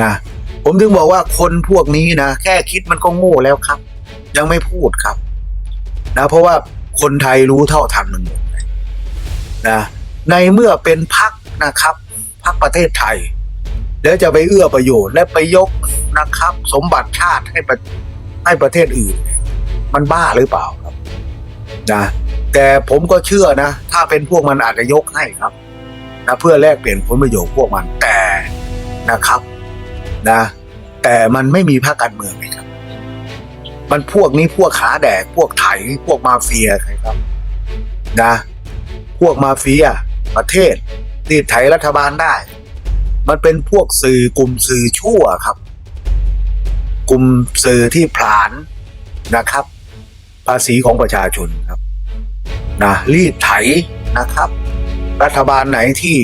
นะผมถึงบอกว่าคนพวกนี้นะแค่คิดมันก็โง่แล้วครับ ยังไม่พูดครับนะเพราะว่าคนไทยรู้เท่าทันมันหมดนะในเมื่อเป็นพักนะครับพักประเทศไทย แล้วจะไปเอื้อประโยชน์และไปยกนะครับ สมบัติชาติให้ประให้ประเทศอื่น มันบ้าหรือเปล่าครับนะแต่ผมก็เชื่อนะ ถ้าเป็นพวกมันอาจจะยกให้ครับนะเพื่อแลกเปลี่ยนผลประโยชน์พวกมันแต่นะครับ นะ แต่มันไม่มีภาคการเมืองครับ มันพวกนี้พวกขาแดกพวกไถพวกมาเฟียครับนะ พวกมาเฟียประเทศรีดไถรัฐบาลได้ มันเป็นพวกสื่อกลุ่มสื่อชั่วครับ กลุ่มสื่อที่ผลาญนะครับ ภาษีของประชาชนครับนะรีดไถนะครับ รัฐบาลไหนที่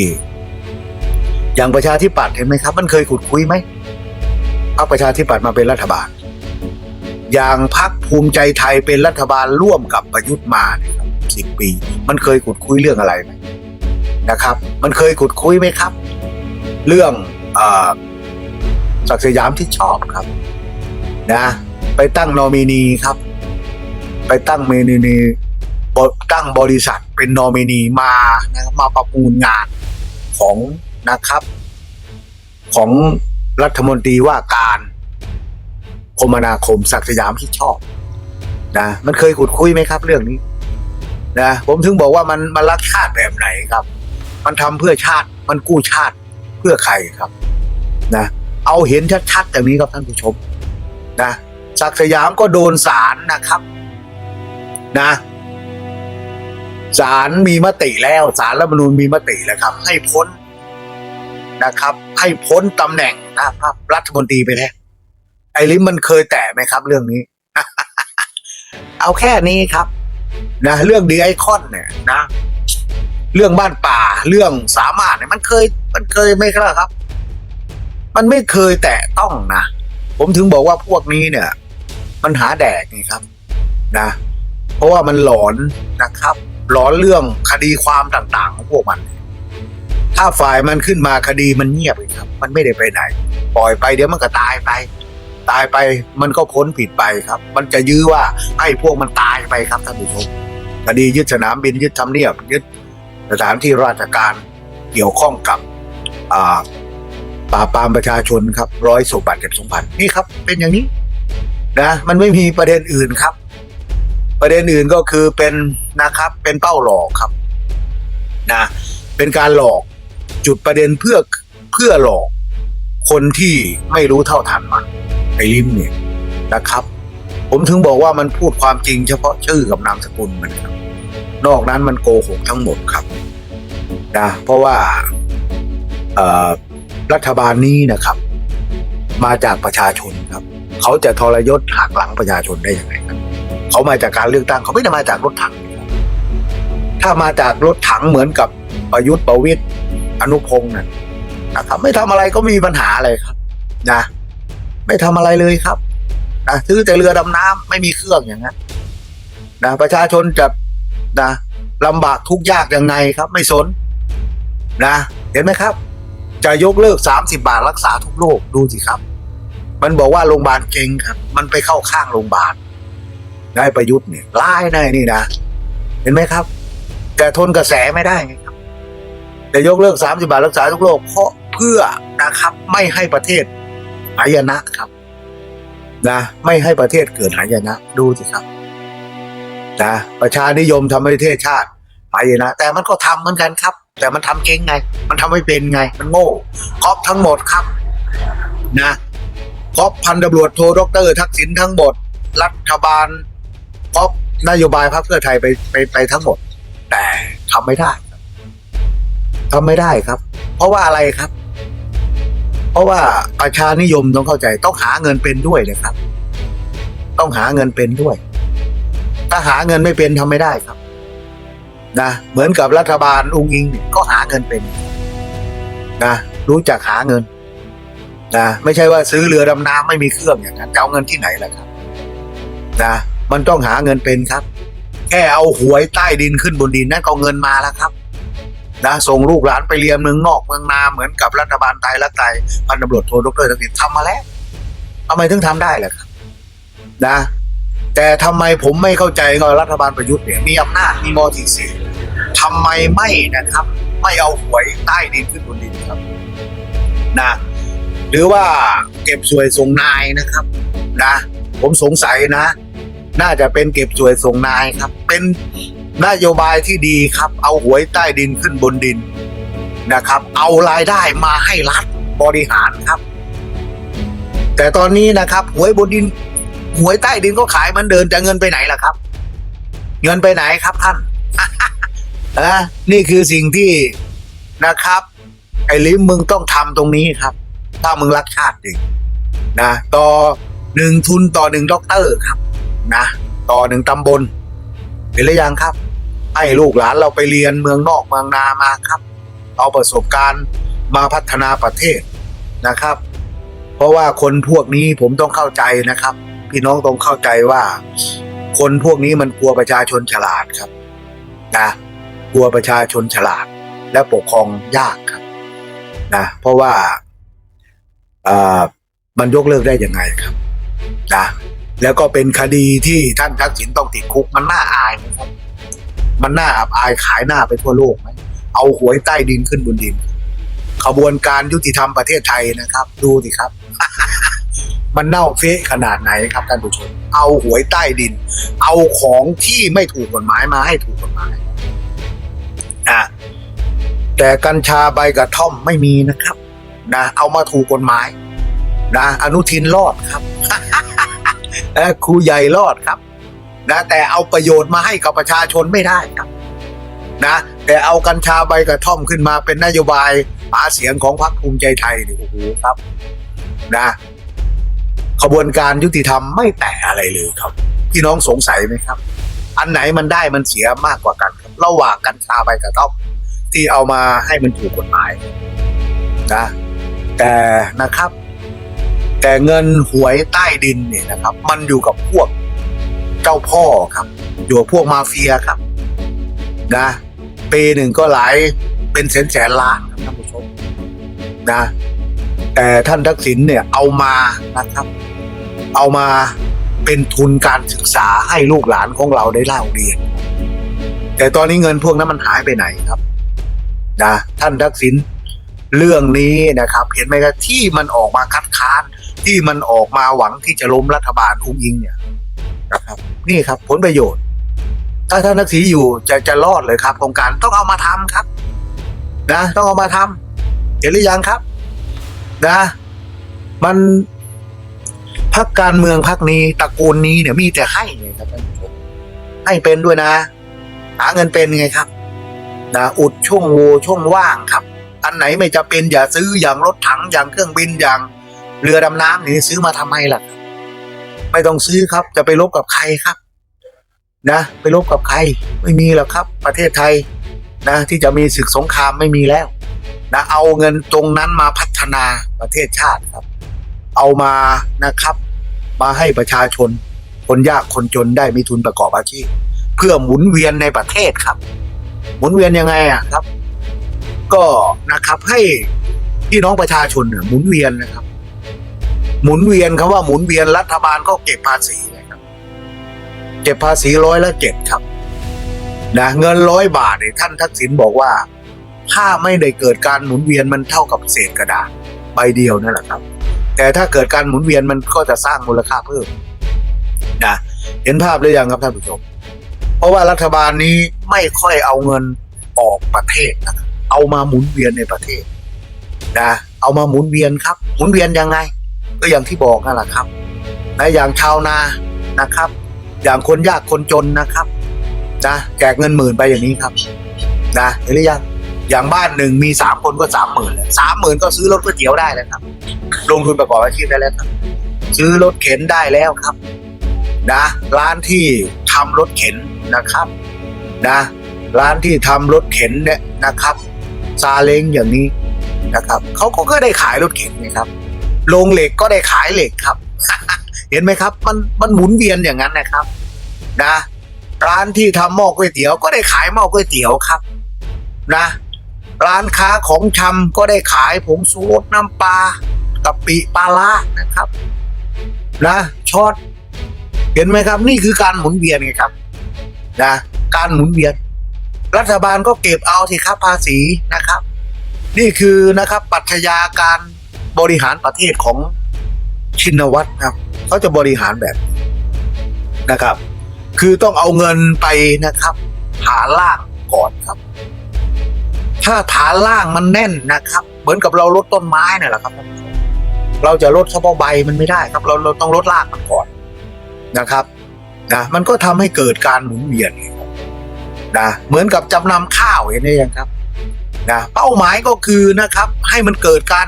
อย่างประชาธิปัตย์เห็นไหมครับ มันเคยขุดคุยไหม พรรคประชาธิปัตย์มาเป็นรัฐบาล อย่างพรรคภูมิใจไทยเป็นรัฐบาลร่วมกับประยุทธ์มาเนี่ยครับสิบปี มันเคยขุดคุยเรื่องอะไรไหมนะครับ มันเคยขุดคุยไหมครับ เรื่องศักดิ์สยามที่ชอบครับ นะ ไปตั้งนอมินีครับ ไปตั้งเมนินีบตั้งบริษัทเป็นนอมินีมานะครับมาประมูลงานของนะครับ ของ รัฐมนตรีว่าการคมนาคมศักดิ์สยามที่ชอบนะมันเคยขุดคุยไหมครับเรื่องนี้นะผมถึงบอกว่ามันมันรักชาติแบบไหนครับ มันทำเพื่อชาติมันกู้ชาติเพื่อใครครับนะเอาเห็นชัดๆอย่างนี้ครับท่านผู้ชมนะศักดิ์สยามก็โดนศาลนะครับนะศาลมีมติแล้วศาลรัฐมนูญมีมติแล้วครับ ให้พ้น นะครับ ให้พ้นตำแหน่งนะครับรัฐมนตรีไปแล้วไอ้ลิมมันเคยแตะไหมครับ เรื่องนี้ เอาแค่นี้ครับ นะ เรื่องดีไอคอนเนี่ยนะ เรื่องบ้านป่าเรื่องสามารถเนี่ยมันเคย มันเคยไหมครับ มันไม่เคยแตะต้องนะผมถึงบอกว่าพวกนี้เนี่ย มันหาแดกนี่ครับ นะ เพราะว่ามันหลอนนะครับ หลอนเรื่องคดีความต่างๆ ของพวกมัน ถ้าฝ่ายมันขึ้นมาคดีมันเงียบครับ มันไม่ได้ไปไหน ปล่อยไปเดี๋ยวมันก็ตายไป ตายไปมันก็พ้นผิดไปครับ มันจะยื้อว่าให้พวกมันตายไปครับท่านผู้ชมคดียึดสนามบินยึดทำเนียบยึดสถานที่ราชการเกี่ยวข้องกับอ่าปาปรามประชาชนครับร้อยสุบาทเจ็บสองพันนี่ครับ เป็นอย่างนี้นะ มันไม่มีประเด็นอื่นครับ ประเด็นอื่นก็คือเป็นนะครับ เป็นเป้าหลอกครับนะเป็นการหลอก จุดประเด็นเพื่อเพื่อหลอกคนที่ไม่รู้เท่าทันมันไอ้ลิมเนี่ยนะครับ ผมถึงบอกว่ามันพูดความจริงเฉพาะชื่อกับนามสกุลมันครับ นอกนั้นมันโกหกทั้งหมดครับนะเพราะว่ารัฐบาลนี้นะครับ มาจากประชาชนครับ เขาจะทรยศหักหลังประชาชนได้ยังไงครับเขามาจากการเลือกตั้งเขาไม่ได้มาจากรถถัง ถ้ามาจากรถถังเหมือนกับประยุทธ์ประวิตย อนุพงศ์น่ะนะครับ ไม่ทำอะไรก็มีปัญหาอะไรครับนะไม่ทำอะไรเลยครับนะซื้อแต่เรือดำน้ำไม่มีเครื่องอย่างนั้นนะประชาชนจะนะลำบากทุกยากยังไงครับ ไม่สนนะเห็นไหมครับ จะยกเลิกสามสิบาทรักษาทุกโรคดูสิครับ มันบอกว่าโรงพยาบาลเก่งครับ มันไปเข้าข้างโรงพยาบาลนายประยุทธ์เนี่ยร้ายแน่นี่นะ เห็นไหมครับ แต่ทนกระแสไม่ได้ จะยกเลิกสามสิบาทรักษาทุกโรคเพราะเพื่อนะครับไม่ให้ประเทศหายนะครับ นะ ไม่ให้ประเทศเกิดหายนะ ดูสิครับนะประชานิยมทำให้ประเทศชาติหายนะ แต่มันก็ทำเหมือนกันครับ แต่มันทำเก่งไง มันทำไม่เป็นไง มันโง่ครอบทั้งหมดครับ นะครอบพันตำรวจโทรดอกเตอรทักษิณทั้งหมด รัฐบาลครอบนโยบายพรรคเพื่อไทยไปไปไปทั้งหมด แต่ทำไม่ได้ ทำไม่ได้ครับ เพราะว่าอะไรครับ เพราะว่าประชานิยมต้องเข้าใจ ต้องหาเงินเป็นด้วยนะครับ ต้องหาเงินเป็นด้วย ถ้าหาเงินไม่เป็นทำไม่ได้ครับ นะเหมือนกับรัฐบาลองค์อิงเนี่ยก็หาเงินเป็นนะรู้จักหาเงินนะไม่ใช่ว่าซื้อเรือดำน้ำไม่มีเครื่องอย่างนั้นจะเอาเงินที่ไหนล่ะครับนะมันต้องหาเงินเป็นครับ แค่เอาหวยใต้ดินขึ้นบนดินนั่นก็เอาเงินมาแล้วครับ นะส่งลูกหลานไปเรียนเมืองนอกเมืองนาเหมือนกับรัฐบาลไทยและไทยพันตำรวจโทดรทักษิณทำมาแล้วทำไมถึงทำได้ล่ะครับนะ แต่ทำไมผมไม่เข้าใจก็รัฐบาลประยุทธ์เนี่ยมีอำนาจมีมอทีสี่ทำไมไม่นะครับ ไม่เอาหวยใต้ดินขึ้นบนดินครับนะหรือว่าเก็บสวยส่งนายนะครับนะ ผมสงสัยนะ น่าจะเป็นเก็บสวยส่งนายครับ เป็น นโยบายที่ดีครับ เอาหวยใต้ดินขึ้นบนดินนะครับ เอารายได้มาให้รัฐบริหารครับ แต่ตอนนี้นะครับหวยบนดินหวยใต้ดินก็ขายมันเดินแต่เงินไปไหนล่ะครับ เงินไปไหนครับท่านนะนี่คือสิ่งที่นะครับ ไอ้ลิมมึงต้องทำตรงนี้ครับ ถ้ามึงรักชาติจริงนะต่อหนึ่งทุนต่อหนึ่งด็อกเตอร์ครับ นะ ต่อหนึ่งตำบล เห็นหรือยังครับให้ลูกหลานเราไปเรียนเมืองนอกเมืองนามาครับ เอาประสบการณ์มาพัฒนาประเทศนะครับ เพราะว่าคนพวกนี้ผมต้องเข้าใจนะครับ พี่น้องต้องเข้าใจว่า คนพวกนี้มันกลัวประชาชนฉลาดครับนะกลัวประชาชนฉลาดและปกครองยากครับนะเพราะว่าอ่ามันยกเลิกได้ยังไงครับนะ แล้วก็เป็นคดีที่ท่านทักษิณต้องติดคุกมันน่าอายไหมครับมันน่าอับอายขายหน้าไปทั่วโลกไหมเอาหวยใต้ดินขึ้นบนดิน ขบวนการยุติธรรมประเทศไทยนะครับ ดูสิครับ มันเน่าเฟะขนาดไหนครับท่านผู้ชมเอาหวยใต้ดิน เอาของที่ไม่ถูกกฎหมายมาให้ถูกกฎหมายนะแต่กัญชาใบกระท่อมไม่มีนะครับ นะเอามาถูกกฎหมาย นะอนุทินรอดครับ ครูใหญ่รอดครับนะแต่เอาประโยชน์มาให้กับประชาชนไม่ได้ครับนะแต่เอากัญชาใบกระท่อมขึ้นมาเป็นนโยบายหาเสียงของพรรคภูมิใจไทยนี่โอ้โหครับนะขบวนการยุติธรรมไม่แตะอะไรเลยครับ พี่น้องสงสัยไหมครับ อันไหนมันได้มันเสียมากกว่ากันครับระหว่างกัญชาใบกระท่อมที่เอามาให้มันถูกกฎหมายนะแต่นะครับ แต่เงินหวยใต้ดินเนี่ยนะครับ มันอยู่กับพวกเจ้าพ่อครับ อยู่กับพวกมาเฟียครับ นะปีหนึ่งก็หลายเป็นแสนแสนล้านครับท่านผู้ชมนะ แต่ท่านทักษิณเนี่ยเอามานะครับ เอามาเป็นทุนการศึกษาให้ลูกหลานของเราได้เล่าเรียน แต่ตอนนี้เงินพวกนั้นมันหายไปไหนครับนะท่านทักษิณเรื่องนี้นะครับ เห็นไหมครับที่มันออกมาคัดค้าน ที่มันออกมาหวังที่จะล้มรัฐบาลอุ้งอิงเนี่ยนะครับ นี่ครับผลประโยชน์ ถ้าท่านทักษิณอยู่จะจะรอดเลยครับโครงการต้องเอามาทำครับ นะ ต้องเอามาทำเห็นหรือยังครับ นะ มันพักการเมืองพักนี้ตระกูลนี้เนี่ยมีแต่ให้ไงครับท่านผู้ชมให้เป็นด้วยนะ หาเงินเป็นไงครับนะอุดช่วงโวช่วงว่างครับ อันไหนไม่จะเป็นอย่าซื้ออย่างรถถังอย่างเครื่องบินอย่าง เรือดำน้ำนี่ซื้อมาทำไมล่ะ ไม่ต้องซื้อครับ จะไปลบกับใครครับ นะ ไปลบกับใคร ไม่มีหรอกครับ ประเทศไทย นะ ที่จะมีศึกสงครามไม่มีแล้ว นะ เอาเงินตรงนั้นมาพัฒนาประเทศชาติครับ เอามานะครับ มาให้ประชาชน คนยากคนจนได้มีทุนประกอบอาชีพเพื่อหมุนเวียนในประเทศครับ หมุนเวียนยังไงอะครับ ก็นะครับให้พี่น้องประชาชนเนี่ยหมุนเวียนนะครับ หมุนเวียนคำว่าหมุนเวียนรัฐบาลก็เก็บภาษีนะครับ เก็บภาษีร้อยละเจ็ดครับนะเงินร้อยบาทเนี่ยท่านทักษิณบอกว่า ถ้าไม่ได้เกิดการหมุนเวียนมันเท่ากับเศษกระดาษใบเดียวนั่นแหละครับ แต่ถ้าเกิดการหมุนเวียนมันก็จะสร้างมูลค่าเพิ่มนะเห็นภาพหรือยังครับท่านผู้ชม เพราะว่ารัฐบาลนี้ไม่ค่อยเอาเงินออกประเทศนะเอามาหมุนเวียนในประเทศนะเอามาหมุนเวียนครับ หมุนเวียนยังไง ก็อย่างที่บอกนั่นแหละครับนะอย่างชาวนานะครับ อย่างคนยากคนจนนะครับนะแจกเงินหมื่นไปอย่างนี้ครับนะเห็นหรือยังอย่างบ้านหนึ่งมีสามคนก็สามหมื่นสามหมื่นก็ซื้อรถก๋วยเตี๋ยวได้แล้วครับ ลงทุนประกอบอาชีพได้แล้วครับ ซื้อรถเข็นได้แล้วครับ นะ ร้านที่ทำรถเข็นนะครับ นะ ร้านที่ทำรถเข็นเนี่ยนะครับซาเล้งอย่างนี้นะครับเขาก็ก็ได้ขายรถเข็นนะครับ โรงเหล็กก็ได้ขายเหล็กครับ เห็นไหมครับ มันมันหมุนเวียนอย่างนั้นนะครับ นะ ร้านที่ทำหม้อก๋วยเตี๋ยวก็ได้ขายหม้อก๋วยเตี๋ยวครับ นะ ร้านค้าของชำก็ได้ขายผงสูรสน้ำปลากะปิปลาร้านะครับ นะช็อตเห็นไหมครับ นี่คือการหมุนเวียนไงครับ นะ การหมุนเวียน รัฐบาลก็เก็บเอาสิครับภาษีนะครับ นี่คือนะครับปรัชญาการ บริหารประเทศของชินวัตรครับเขาจะบริหารแบบนะครับ คือต้องเอาเงินไปนะครับฐานล่างก่อนครับ ถ้าฐานล่างมันแน่นนะครับ เหมือนกับเราลดต้นไม้นั่นแหละครับ เราจะลดเฉพาะใบมันไม่ได้ครับ เราเราต้องลดรากมันก่อนนะครับนะมันก็ทำให้เกิดการหมุนเวียนนะเหมือนกับจำนำข้าวเห็นไหมยังครับนะเป้าหมายก็คือนะครับ ให้มันเกิดการ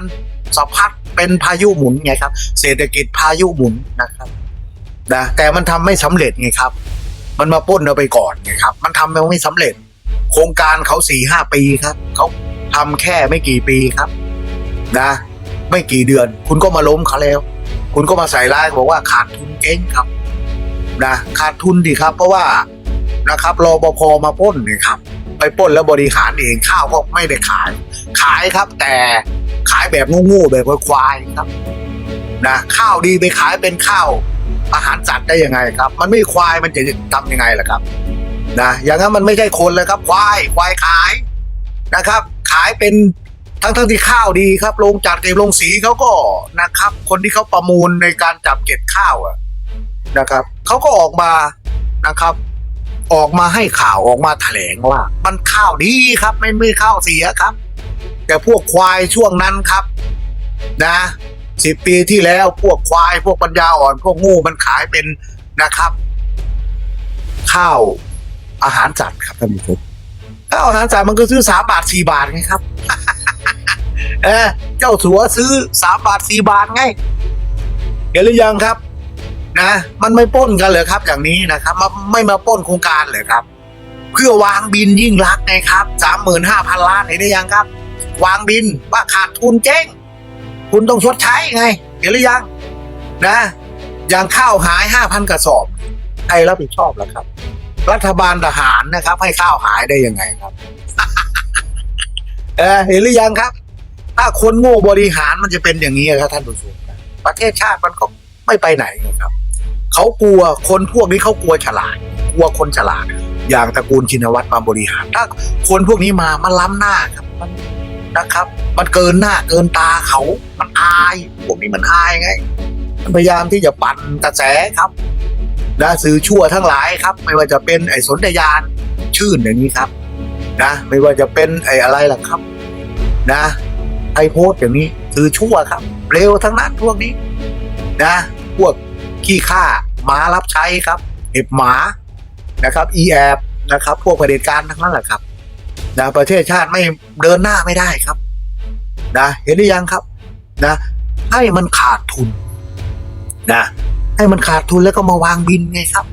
สะพัดเป็นพายุหมุนไงครับ เศรษฐกิจพายุหมุนนะครับนะแต่มันทำไม่สำเร็จไงครับ มันมาป้นเราไปก่อนไงครับ มันทำไม่สำเร็จ โครงการเขาสี่ห้าปีครับเขาทำแค่ไม่กี่ปีครับ นะ ไม่กี่เดือน คุณก็มาล้มเขาแล้ว คุณก็มาใส่ร้ายบอกว่าขาดทุนเจ๊งครับ นะขาดทุนดีครับ เพราะว่านะครับรอปภมาป้นนี่ครับ ไปป้นแล้วบริหารเองข้าวก็ไม่ได้ขาย ขายครับแต่ายแบบโง่ๆแบบควายครับนะข้าวดีไปขายเป็นข้าวอาหารสัตว์ได้ยังไงครับ มันไม่ควายมันจะทำยังไงล่ะครับนะอย่างนั้นมันไม่ใช่คนเลยครับ ควายควายขายนะครับ ขายเป็นทั้งทั้งที่ข้าวดีครับโรงจัดเก็บโรงสีเขาก็นะครับ คนที่เขาประมูลในการจับเก็บข้าวอะนะครับเขาก็ออกมานะครับ ออกมาให้ข่าวออกมาแถลงว่า มันข้าวดีครับ ไม่ไม่ข้าวเสียครับ แต่พวกควายช่วงนั้นครับนะสิบปีที่แล้วพวกควายพวกปัญญาอ่อนพวกงูมันขายเป็นนะครับ ข้าวอาหารสัตว์ครับท่านผู้ชมข้าวอาหารสัตว์มันก็ซื้อสามบาทสี่บาทไงครับ เออเจ้าสัวซื้อสามบาทสี่บาทไงเห็นหรือยังครับ นะ มันไม่ป้นกันเลยครับ อย่างนี้นะครับมาไม่มาป้นโครงการเลยครับ เพื่อวางบินยิ่งรักไงครับสามหมื่นห้าพันล้านเห็นหรือยังครับ วางบินว่าขาดทุนเจ๊งคุณต้องชดใช้ไง เห็นหรือยัง นะอย่างข้าวหายห้าพันกระสอบใครรับผิดชอบล่ะครับ รัฐบาลทหารนะครับ ให้ข้าวหายได้ยังไงครับเออเห็นหรือยังครับ ถ้าคนโง่บริหารมันจะเป็นอย่างนี้ครับท่านผู้ชมประเทศชาติมันก็ไม่ไปไหนครับเขากลัวคนพวกนี้เขากลัวฉลาด กลัวคนฉลาด อย่างตระกูลชินวัตรมาบริหาร ถ้าคนพวกนี้มามันล้ำหน้าครับมั นะครับ มันเกินหน้าเกินตาเขา มันอายพวกนี้มันอายไง มันพยายามที่จะปั่นกระแสครับนะสื่อชั่วทั้งหลายครับ ไม่ว่าจะเป็นไอ้สนธยานชื่นอย่างนี้ครับ นะ ไม่ว่าจะเป็นไอ้อะไรล่ะครับ นะไอโพสอย่างนี้สื่อชั่วครับ เร็วทั้งนั้นพวกนี้ นะ พวกขี้ข้าหมารับใช้ครับเห็บหมานะครับ อีแอบนะครับ พวกประเด็จการทั้งนั้นแหละครับ นะประเทศชาติไม่เดินหน้าไม่ได้ครับ นะเห็นหรือยังครับ นะ ให้มันขาดทุน นะ ให้มันขาดทุนแล้วก็มาวางบินไงครับ